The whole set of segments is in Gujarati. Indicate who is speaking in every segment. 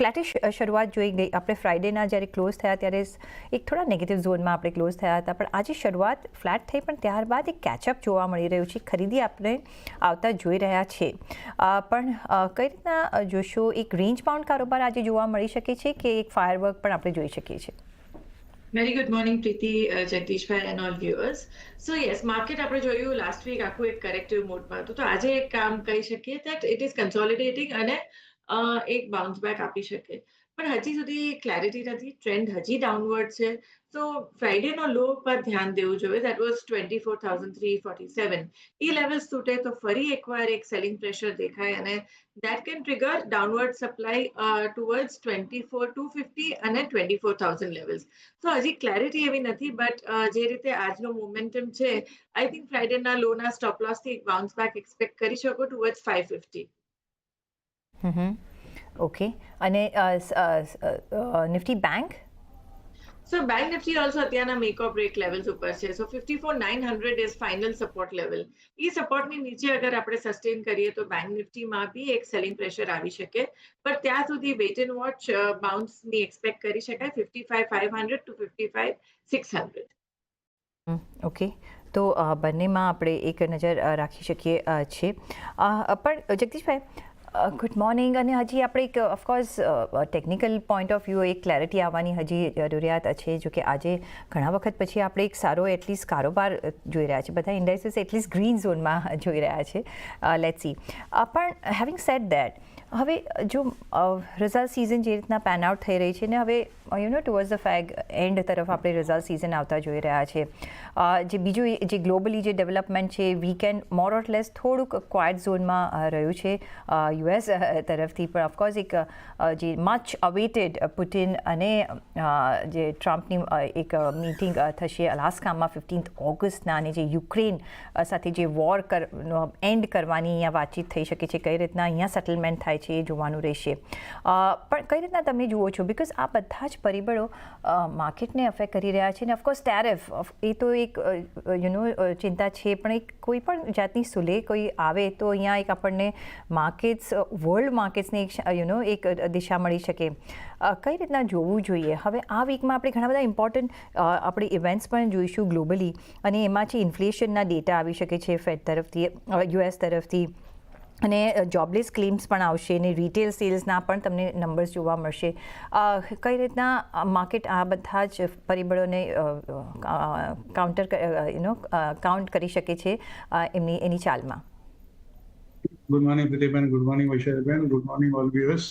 Speaker 1: ફ્લેટિશ શરૂઆત જોઈ ગઈ. આપણે ફ્રાઇડેના જ્યારે ક્લોઝ થયા ત્યારે એક થોડા નેગેટિવ ઝોનમાં આપણે ક્લોઝ થયા હતા. પણ આજે શરૂઆત ફ્લેટ થઈ પણ ત્યારબાદ એક કેચઅપ જોવા મળી રહ્યું છે. ખરીદી આપણે આવતા જોઈ રહ્યા છે. પણ કઈ રીતના જોશો? એક રેન્જ બાઉન્ડ કારોબાર આજે જોવા મળી શકે છે કે એક ફાયરવર્ક પણ આપણે જોઈ શકીએ છીએ?
Speaker 2: Very good morning Preeti Jagdishbhai and all viewers so yes market આપણે જોયું લાસ્ટ વીક આખું એક કરેક્ટિવ મોડમાં હતું. તો આજે એક કામ કહી શકીએ દેટ ઇટ ઇઝ કન્સોલિડેટિંગ અને એક બાઉન્સ બેક આપી શકે. પણ હજી સુધી ક્લેરિટી નથી. ટ્રેન્ડ હજી ડાઉનવર્ડ છે. તો ફ્રાઈડેનો લો પર ધ્યાન દેવું જોઈએ. That was twenty four thousand three forty seven A levels તૂટે તો ફરી એકવાર એક સેલિંગ પ્રેશર દેખાય અને that can trigger downward supply towards twenty four two fifty અને ટ્વેન્ટી ફોર થાઉઝન્ડ લેવલ્સ તો હજી ક્લેરિટી એવી નથી બટ જે રીતે આજનો મોમેન્ટમ છે આઈ થિંક ફ્રાઇડેના લોના સ્ટોપ લોસથી બાઉન્સ બેક એક્સપેક્ટ કરી શકો ટુવર્ડ્સ 550
Speaker 1: હમ ઓકે અને Nifty bank
Speaker 2: so bank Nifty also અત્યારના મેક ઓર બ્રેક લેવલ્સ ઉપર છે. So 54900 is final support level એ સપોર્ટની નીચે અગર આપણે સસ્ટેન કરીએ તો બેંક નિફ્ટીમાં બી એક સેલિંગ પ્રેશર આવી શકે. પણ ત્યાં સુધી વેઇટ એન્ડ વોચ બાઉન્સની એક્સપેક્ટ કરી શકાય. 55500 ટુ 55600
Speaker 1: ઓકે તો બંનેમાં આપણે એક નજર રાખી શકીએ છીએ પણ જગદીશભાઈ ગુડ મોર્નિંગ અને હજી આપણે એક of course technical point of view એક ક્લેરિટી આવવાની હજી જરૂરિયાત છે, જો કે આજે ઘણા વખત પછી આપણે એક સારો એટલીસ્ટ કારોબાર જોઈ રહ્યા છે બધા ઇન્ડસ્ટ્રીઝ એટલીસ્ટ ગ્રીન ઝોનમાં જોઈ રહ્યા છે. લેટ સી પણ હેવિંગ સેટ દેટ હવે જો રિઝલ્ટ સિઝન જે રીતના પેન આઉટ થઈ રહી છે ને, હવે you know towards the fag end તરફ આપણે રિઝલ્ટ સિઝન આવતા જોઈ રહ્યા છે. જે બીજું જે ગ્લોબલી જે ડેવલપમેન્ટ છે વીકેન્ડ મોર ઓટ લેસ થોડુંક ક્વાઇટ ઝોનમાં રહ્યું છે. યુએસ તરફથી પણ ઓફકોર્સ એક જે મચ અવેટેડ પુટિન અને જે ટ્રમ્પની એક મિટિંગ થશે અલાસ્કામાં ફિફ્ટીન્થ ઓગસ્ટના અને જે યુક્રેન સાથે જે વોર કર એન્ડ કરવાની અહીંયા વાતચીત થઈ શકે છે. કઈ રીતના અહીંયા સેટલમેન્ટ થાય છે, એ જોવાનું રહેશે. પણ કઈ રીતના તમે જુઓ છો? બિકોઝ આ બધા જ પરિબળો માર્કેટને અફેક્ટ કરી રહ્યા છે અને ઓફકોર્સ ટેરિફ એ તો એક યુનો ચિંતા છે, પણ એક કોઈ પણ જાતની સુલે કોઈ આવે તો અહીંયા એક આપણને માર્કેટ્સ વર્લ્ડ માર્કેટ્સને એક યુનો એક દિશા મળી શકે. કઈ રીતના જોવું જોઈએ? હવે આ વીકમાં આપણે ઘણા બધા ઇમ્પોર્ટન્ટ આપણે ઇવેન્ટ્સ પણ જોઈશું ગ્લોબલી અને એમાંથી ઇન્ફ્લેશનના ડેટા આવી શકે છે ફેડ તરફથી યુએસ તરફથી. અને જોબલેસ ક્લેમ્સ પણ આવશે અને રિટેલ સેલ્સના પણ તમને નંબર્સ જોવા મળશે. કઈ રીતના માર્કેટ આ બધા જ પરિબળોને કાઉન્ટર યુ નો કાઉન્ટ કરી શકે છે એમની, એની ચાલમાં?
Speaker 3: Good morning Pradeepben good morning Vaishaliben. Good morning all viewers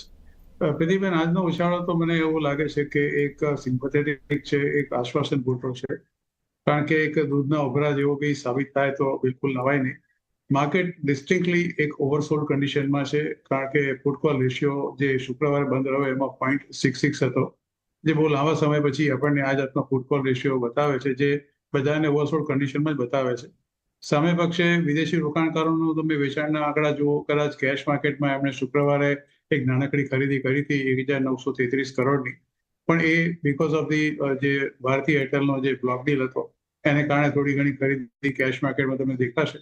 Speaker 3: Pradeepben આજનો ઉછાળો તો મને એવું લાગે છે કે એક સિમ્પથેટિક છે, એક આશ્વાસન પૂરતો છે. કારણ કે એક દૂધના ઉભરા જેવો બી સાબિત થાય તો બિલકુલ નવાય નહીં. માર્કેટ ડિસ્ટિંક્ટલી એક ઓવરસોલ્ડ કન્ડિશનમાં છે, કારણ કે ફૂટકોલ રેશિયો જે શુક્રવારે બંધ રહ્યો એમાં પોઈન્ટ સિક્સ સિક્સ હતો. જે બહુ લાંબા સમય પછી આપણને આ જાતનો ફૂટકોલ રેશિયો બતાવે છે, જે બધાને ઓવરસોલ્ડ કન્ડિશનમાં જ બતાવે છે. સામે પક્ષે વિદેશી રોકાણકારોનું તમે વેચાણના આંકડા જુઓ, કદાચ કેશ માર્કેટમાં એમણે શુક્રવારે એક નાનકડી ખરીદી કરી હતી, એક હજાર નવસો તેત્રીસ કરોડની. પણ એ બીકોઝ ઓફ ધી જે ભારતીય એરટેલનો જે બ્લોક ડીલ હતો, એને કારણે થોડી ઘણી ખરીદી કેશ માર્કેટમાં તમને દેખાશે.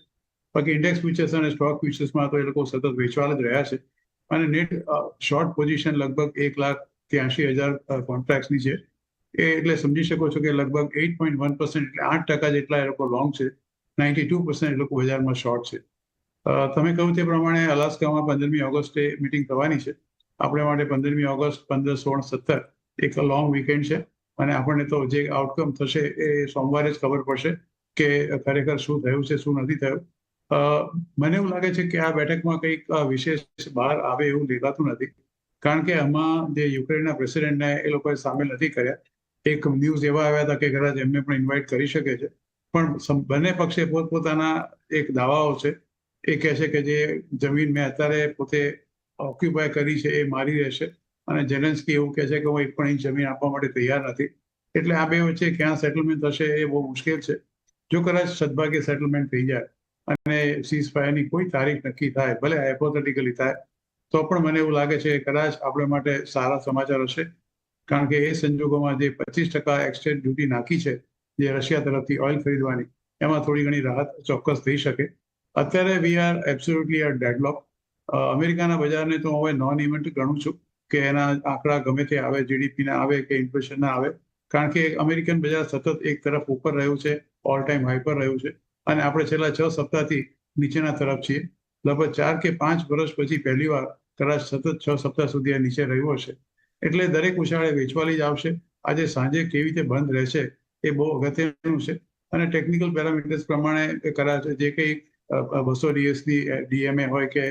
Speaker 3: બાકી ઇન્ડેક્સ ફ્યુચર્સ અને સ્ટોક ફ્યુચર્સમાં તો એ લોકો સતત વેચવા જ રહ્યા છે. અને નેટ શોર્ટ પોઝિશન લગભગ એક લાખ ત્યાંશી હજાર કોન્ટ્રાક્ટની છે. એ એટલે સમજી શકો છો કે લગભગ એઇટ પોઈન્ટ વન પર્સન્ટ એટલે આઠ ટકા જેટલા એ લોકો લોંગ છે. નાઇન્ટી ટુ પર્સન્ટ એ લોકો બજારમાં શોર્ટ છે. તમે કહ્યું તે પ્રમાણે અલાસ્કામાં પંદરમી ઓગસ્ટે મિટિંગ થવાની છે. આપણે માટે પંદરમી ઓગસ્ટ પંદર સોળ સત્તર એક લોંગ વીકેન્ડ છે. અને આપણને તો જે આઉટકમ થશે એ સોમવારે જ ખબર પડશે કે ખરેખર શું થયું છે, શું નથી થયું. મને એવું લાગે છે કે આ બેઠકમાં કંઈક વિશેષ બહાર આવે એવું દેખાતું નથી. કારણ કે આમાં જે યુક્રેનના પ્રેસિડેન્ટને એ લોકોએ સામેલ નથી કર્યા. એક ન્યૂઝ એવા આવ્યા હતા કે કદાચ એમને પણ ઇન્વાઇટ કરી શકે છે. પણ બંને પક્ષે પોતપોતાના એક દાવાઓ છે. એ કહે છે કે જે જમીન મેં અત્યારે પોતે ઓક્યુપાય કરી છે એ મારી રહેશે. અને જેલેન્સ્કી એવું કહે છે કે હું એક પણ ઇંચ જમીન આપવા માટે તૈયાર નથી. એટલે આ બે વચ્ચે ક્યાં સેટલમેન્ટ થશે એ બહુ મુશ્કેલ છે. જો કદાચ સદભાગ્ય સેટલમેન્ટ થઈ જાય અને સીઝ ફાયરની કોઈ તારીખ નક્કી થાય, ભલે હાઇપોથેટિકલી થાય, તો પણ મને એવું લાગે છે કદાચ આપણે માટે સારા સમાચાર હશે. કારણ કે એ સંજોગોમાં જે પચીસ ટકા એક્સચેન્જ ડ્યુટી નાખી છે, જે રશિયા તરફથી ઓઇલ ખરીદવાની, એમાં થોડી ઘણી રાહત ચોક્કસ થઈ શકે. અત્યારે we are absolutely are deadlock અમેરિકાના બજારને તો હવે નોન ઇવેન્ટ ગણું છું કે એના આંકડા ગમે તે આવે જીડીપી ના આવે કે ઇન્ફ્લેશનના આવે. કારણ કે અમેરિકન બજાર સતત એક તરફ ઉપર રહ્યું છે ઓલ ટાઈમ હાઈ પર રહ્યું છે. અને આપણે છેલ્લા છ સપ્તાહથી નીચેના તરફ છીએ. લગભગ ચાર કે પાંચ વર્ષ પછી પહેલી વાર કદાચ સતત છ સપ્તાહ સુધી આ નીચે રહ્યો હશે. એટલે દરેક ઉછાળે વેચવાલી જ આવશે. આજે સાંજે કેવી રીતે બંધ રહેશે એ બહુ અગત્યનું છે. અને ટેકનિકલ પેરામીટર્સ પ્રમાણે કદાચ જે કંઈ બસો દિવસની ડીએમએ હોય કે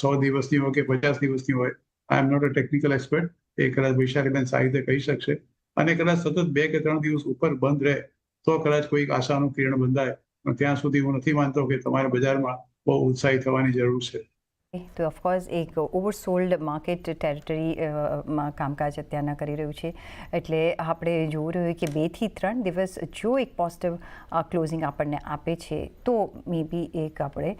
Speaker 3: સો દિવસની હોય કે પચાસ દિવસની હોય I am not a technical expert એ કદાચ વૈશાખબેન સારી રીતે કહી શકશે. અને કદાચ સતત બે કે ત્રણ દિવસ ઉપર બંધ રહે, તો કદાચ કોઈક આશાનું કિરણ બંધાય ત્યાં સુધી હું નથી માનતો કે તમારે બજારમાં બહુ ઉત્સાહી થવાની જરૂર છે.
Speaker 1: તો ઓફકોર્સ એક ઓવરસોલ્ડ માર્કેટ ટેરિટરીમાં કામકાજ અત્યારના કરી રહ્યું છે. એટલે આપણે જોવું રહ્યું કે બેથી ત્રણ દિવસ જો એક પોઝિટિવ ક્લોઝિંગ આપણને આપે છે, તો મે બી એક આપણે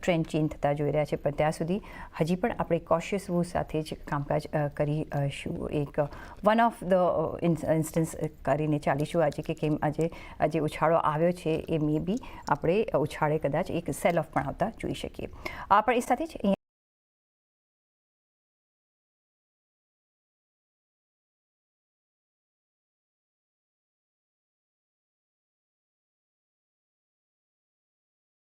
Speaker 1: ટ્રેન્ડ ચેન્જ થતા જોઈ રહ્યા છે. પણ ત્યાં સુધી હજી પણ આપણે કોશિયસ વો સાથે જ કામકાજ કરીશું એક વન ઓફ ધ ઇન્સ્ટન્સ કરીને ચાલીશું. આજે કે કેમ આજે આજે ઉછાળો આવ્યો છે એ મે બી આપણે ઉછાળે કદાચ એક સેલ ઓફ પણ આવતા જોઈ શકીએ. આપણે એ સાથે જ